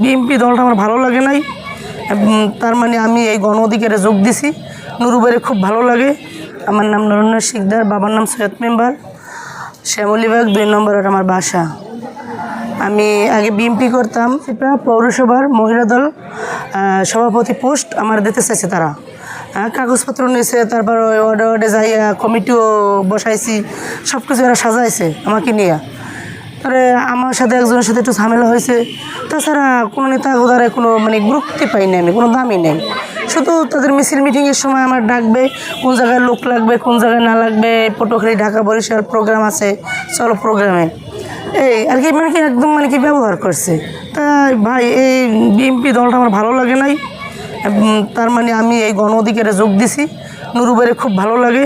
BNP দলটা আমার ভালো লাগে নাই। তার মানে আমি এই গণ অধিকারে যোগ দিছি। নুরুবাইরে খুব ভালো লাগে। আমার নাম নরেন্দ্র শিকদার বাবার নাম সৈয়দ মেম্বার। শ্যামলীবাগ দুই নম্বর ওটা আমার বাসা। আমি আগে বিএমপি করতাম। সেটা পৌরসভার মহিলা দল সভাপতি পোস্ট আমার দিতে চাইছে তারা। আহ, কাগজপত্র নিয়েছে তারপর ওয়ার্ডে ওয়ার্ডে যাই কমিটিও বসাইছি। সব কিছু এরা সাজাইছে আমাকে নিয়ে। তারপরে আমার সাথে একজনের সাথে একটু ঝামেলা হয়েছে। তাছাড়া কোনো নেতা গোদারে কোনো মানে গুরুত্ব পাই না আমি, কোনো দামই নেই। শুধু তাদের মিছিল মিটিংয়ের সময় আমার ডাকবে, কোন জায়গায় লোক লাগবে, কোন জায়গায় না লাগবে, পটুয়াখালী, ঢাকা, বরিশাল প্রোগ্রাম আছে, চলো প্রোগ্রামে এই, আর কি মানে কি একদম মানে কি ব্যবহার করছে। তাই ভাই, এই বিএনপি দলটা আমার ভালো লাগে নাই। তার মানে আমি এই গণ অধিকারে যোগ দিছি। নুরুবাইরে খুব ভালো লাগে।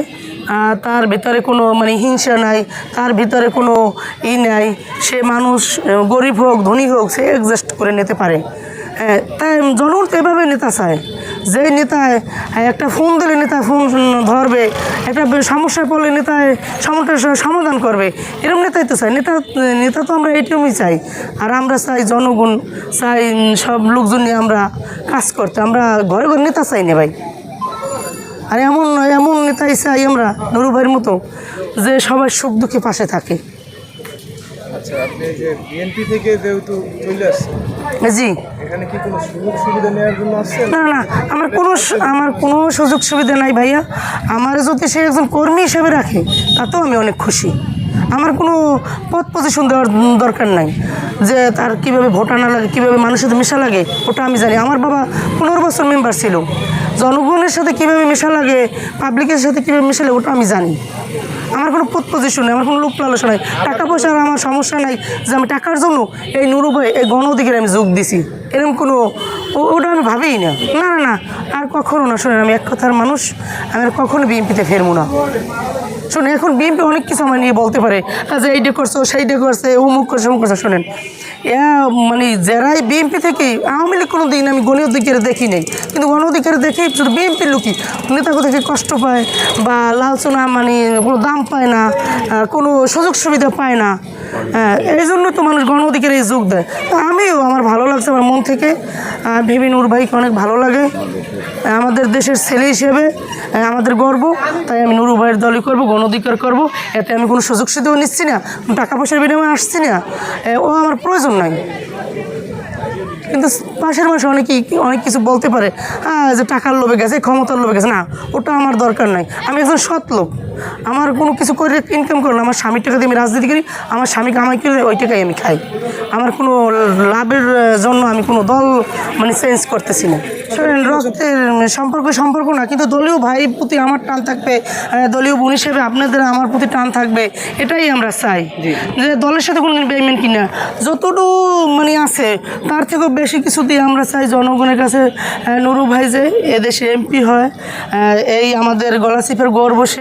তার ভিতরে কোনো মানে হিংসা নাই, তার ভিতরে কোনো ই নাই। সে মানুষ গরিব হোক, ধনী হোক, সে অ্যাডজাস্ট করে নিতে পারে। তাই জনগণ তো এভাবে নেতা চায়। যে নেতায় একটা ফোন দিলে নেতা ফোন ধরবে, একটা সমস্যায় পড়লে নেতায় সমস্যার সমাধান করবে। এরকম নেতাই তো চাই নেতা নেতা তো আমরা এরকমই চাই। আর আমরা চাই জনগণ, চাই সব লোকজন নিয়ে আমরা কাজ করতে। আমরা ঘরে ঘরে নেতা চাই না ভাই। আর এমন এমন নেতাই চাই আমরা নুরু ভাইয়ের মতো যে সবাই সুখ দুঃখে পাশে থাকে। আচ্ছা আপনি যে বিএনপি থেকে যেহেতু চলে আসছেন জি। এখানে কি কোনো সুযোগ সুবিধা নেওয়ার জন্য আসছেন? না না আমার কোনো আমার কোনো সুযোগ সুবিধা নাই ভাইয়া। আমার যদি সে একজন কর্মী হিসেবে রাখে তাতেও আমি অনেক খুশি। আমার কোনো পদ পজিশন দেওয়ার দরকার নাই যে তার কীভাবে ভোট আনা লাগে কীভাবে মানুষের সাথে মেশা লাগে ওটা আমি জানি। আমার বাবা পনেরো বছর মেম্বার ছিল। জনগণের সাথে কীভাবে মেশা লাগে পাবলিকের সাথে কীভাবে মেশালে ওটা আমি জানি। আমার কোনো পোত পজিশন নেই, আমার কোনো লোক লালসা নাই। টাকা পয়সার আমার সমস্যা নাই যে আমি টাকার জন্য এই নুরু ভাই এই গণ অধিকারে আমি যোগ দিছি। এরকম কোনো ওটা আমি ভাবিই না। না না আর কখনো না। শোনেন, আমি এক কথার মানুষ, আমি আর কখনো বিএনপিতে ফেরবো না। শোনেন, এখন বিএনপি অনেক কিছু আমার নিয়ে বলতে পারে। যে এইটা করছ সেইটা করছে অমুক করছে অমুক করছে, শোনেন। মানে যারাই বিএনপি থেকে, আওয়ামী লীগ কোনো দিন আমি গণ অধিকারে দেখি নাই। কিন্তু গণ অধিকারে দেখি শুধু বিএনপির লোকই নেতাকে দেখে কষ্ট পায় বা লালচনা মানে কোনো দাম পায় না কোনো সুযোগ সুবিধা পায় না। হ্যাঁ, এই জন্য তো মানুষ গণ অধিকারে যোগ দেয়। আমিও আমার ভালো লাগছে আমার মন থেকে। ভিবি নূর ভাইকে অনেক ভালো লাগে। আমাদের দেশের ছেলে হিসেবে আমাদের গর্ব। তাই আমি নুরু ভাইয়ের দলই করব গণ অধিকার করব। এতে আমি কোনো সুযোগ সুবিধাও নিচ্ছি না টাকা পয়সার বিনিময়ে আসছি না। ও আমার প্রয়োজন নাই। কিন্তু পাশের মানুষ অনেকেই অনেক কিছু বলতে পারে। হ্যাঁ যে টাকার লোভে গেছে ক্ষমতার লোভে গেছে। না ওটা আমার দরকার নাই। আমি একজন সৎ লোক। আমার কোনো কিছু করে ইনকাম করো না আমার স্বামীর টাকা দিয়ে আমি রাজনীতি করি আমার স্বামী কামাই করে ওই টাকাই আমি খাই। আমার কোনো লাভের জন্য আমি কোনো দল মানে চেঞ্জ করতেছি না। রক্তের সম্পর্ক সম্পর্ক না কিন্তু দলীয় ভাই প্রতি আমার টান থাকবে দলীয় বোন হিসেবে আপনাদের আমার প্রতি টান থাকবে এটাই আমরা চাই। যে দলের সাথে কোনো পেমেন্ট কিনা যতটুকু মানে আছে তার থেকেও বেশি কিছু দিয়ে আমরা চাই জনগণের কাছে। নুরু ভাই যে এদেশে এমপি হয় এই আমাদের গলাচিপের গর্ব সে